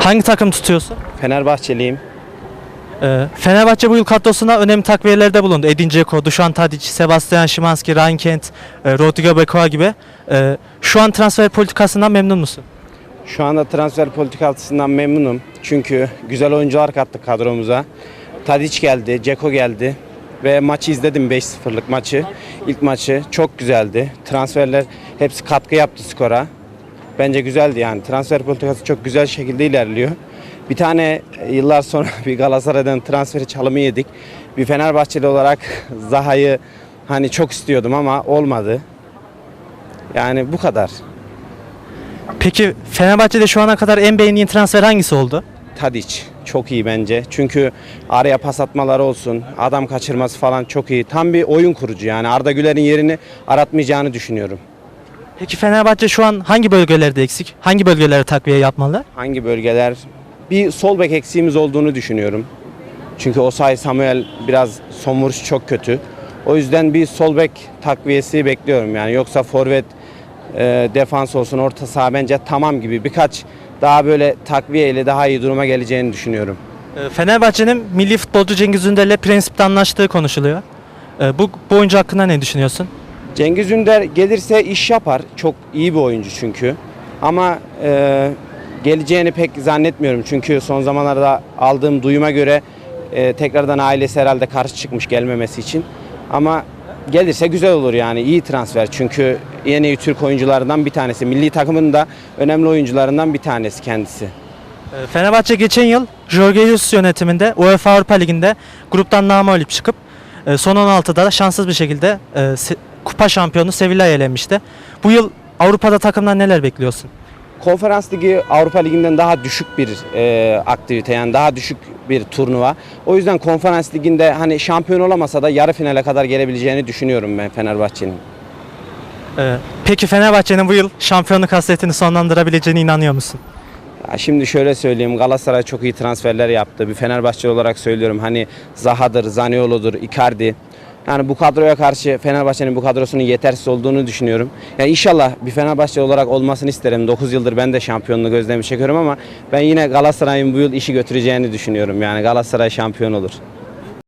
Hangi takım tutuyorsun? Fenerbahçeliyim. Ee, Fenerbahçe bu yıl kadrosuna önemli takviyelerde bulundu. Edin Dzeko, Dušan Tadić, Sebastian Szymanski, Ryan Kent, e, Rodrigo Bekoa gibi. Ee, şu an transfer politikasından memnun musun? Şu anda transfer politikasından memnunum. Çünkü güzel oyuncular kattık kadromuza. Tadic geldi, Ceko geldi ve maçı izledim 5-0'lık maçı. İlk maçı çok güzeldi. Transferler hepsi katkı yaptı skora. Bence güzeldi yani. Transfer politikası çok güzel şekilde ilerliyor. Bir tane e, yıllar sonra bir Galatasaray'dan transferi çalımı yedik. Bir Fenerbahçeli olarak Zaha'yı hani çok istiyordum ama olmadı. Yani bu kadar. Peki Fenerbahçe'de şu ana kadar en beğendiğin transfer hangisi oldu? Tadic çok iyi bence. Çünkü araya pas atmaları olsun, adam kaçırması falan çok iyi. Tam bir oyun kurucu yani. Arda Güler'in yerini aratmayacağını düşünüyorum. Peki Fenerbahçe şu an hangi bölgelerde eksik? Hangi bölgelere takviye yapmalı? Hangi bölgeler? Bir sol bek eksiğimiz olduğunu düşünüyorum. Çünkü Osay Samuel biraz son vuruş çok kötü. O yüzden bir sol bek takviyesi bekliyorum yani. Yoksa forvet, e, defans olsun, orta saha bence tamam gibi. Birkaç daha böyle takviye ile daha iyi duruma geleceğini düşünüyorum. Ee, Fenerbahçe'nin milli futbolcu Cengiz Ünder'le prensipte anlaştığı konuşuluyor. Ee, bu, bu oyuncu hakkında ne düşünüyorsun? Cengiz Ünder gelirse iş yapar. Çok iyi bir oyuncu çünkü. Ama e, geleceğini pek zannetmiyorum. Çünkü son zamanlarda aldığım duyuma göre e, tekrardan ailesi herhalde karşı çıkmış gelmemesi için. Ama gelirse güzel olur yani. iyi transfer. Çünkü yeni Türk oyuncularından bir tanesi. Milli takımın da önemli oyuncularından bir tanesi kendisi. Ee, Fenerbahçe geçen yıl Jorge Jesus yönetiminde UEFA Avrupa Ligi'nde gruptan namalip çıkıp e, son 16'da da şanssız bir şekilde e, kupa şampiyonu Sevilla'ya elenmişti. Bu yıl Avrupa'da takımdan neler bekliyorsun? Konferans Ligi Avrupa Ligi'nden daha düşük bir e, aktivite yani daha düşük bir turnuva. O yüzden Konferans Ligi'nde hani şampiyon olamasa da yarı finale kadar gelebileceğini düşünüyorum ben Fenerbahçe'nin. Ee, peki Fenerbahçe'nin bu yıl şampiyonluk hasretini sonlandırabileceğine inanıyor musun? Şimdi şöyle söyleyeyim Galatasaray çok iyi transferler yaptı. Bir Fenerbahçe olarak söylüyorum hani Zaha'dır, Zaniolo'dur, Icardi. Yani bu kadroya karşı Fenerbahçe'nin bu kadrosunun yetersiz olduğunu düşünüyorum. Yani inşallah bir Fenerbahçe olarak olmasını isterim. 9 yıldır ben de şampiyonluğu gözlemi çekiyorum ama ben yine Galatasaray'ın bu yıl işi götüreceğini düşünüyorum. Yani Galatasaray şampiyon olur.